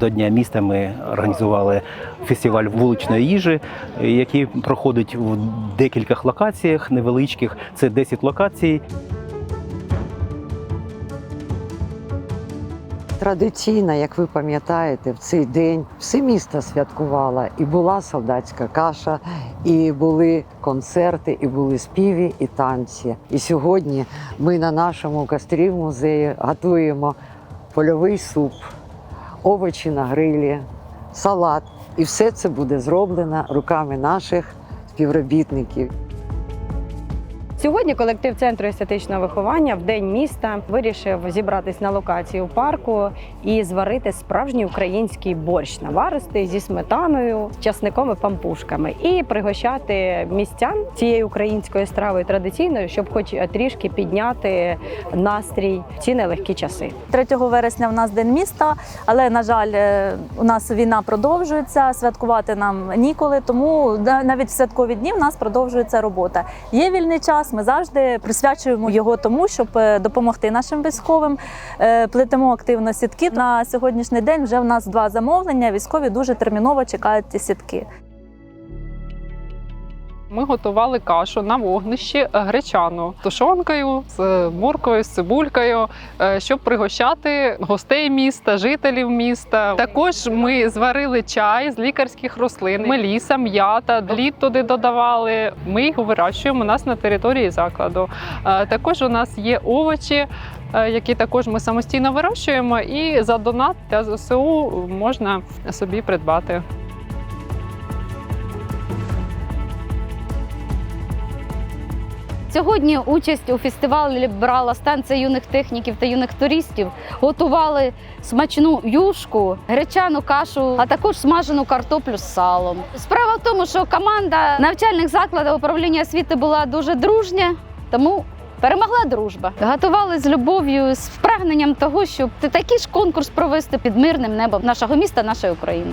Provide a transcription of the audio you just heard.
До Дня міста ми організували фестиваль вуличної їжі, який проходить в декількох локаціях невеличких. Це 10 локацій. Традиційно, як ви пам'ятаєте, в цей день все місто святкувало. І була солдатська каша, і були концерти, і були співи, і танці. І сьогодні ми на нашому кострі музеї готуємо польовий суп, овочі на грилі, салат. І все це буде зроблено руками наших співробітників. Сьогодні колектив центру естетичного виховання в день міста вирішив зібратись на локації у парку і зварити справжній український борщ наваристий зі сметаною, часником і пампушками, і пригощати містян цією українською стравою традиційною, щоб хоч трішки підняти настрій в ці нелегкі часи. 3 вересня в нас день міста, але на жаль, е, у нас війна продовжується. Святкувати нам ніколи, тому навіть в святкові дні в нас продовжується робота. Є вільний час. Ми завжди присвячуємо його тому, щоб е, допомогти нашим військовим. Е, Плетемо активно сітки. На сьогоднішній день вже в нас два замовлення. Військові дуже терміново чекають ці сітки. Ми готували кашу на вогнищі гречану тушонкою, з морквою, з цибулькою, е, щоб пригощати гостей міста, жителів міста. Також ми зварили чай з лікарських рослин, меліса, м'ята, лід туди додавали. Ми їх вирощуємо у нас на території закладу. Е, Також у нас є овочі. е, Які також ми самостійно вирощуємо, і за донат для ЗСУ можна собі придбати. Сьогодні участь у фестивалі брала станція юних техніків та юних туристів. Готували смачну юшку, гречану кашу, а також смажену картоплю з салом. Справа в тому, що команда навчальних закладів управління освіти була дуже дружня, тому. Перемогла дружба. Готували з любов'ю, з прагненням того, щоб такий ж конкурс провести під мирним небом нашого міста, нашої України.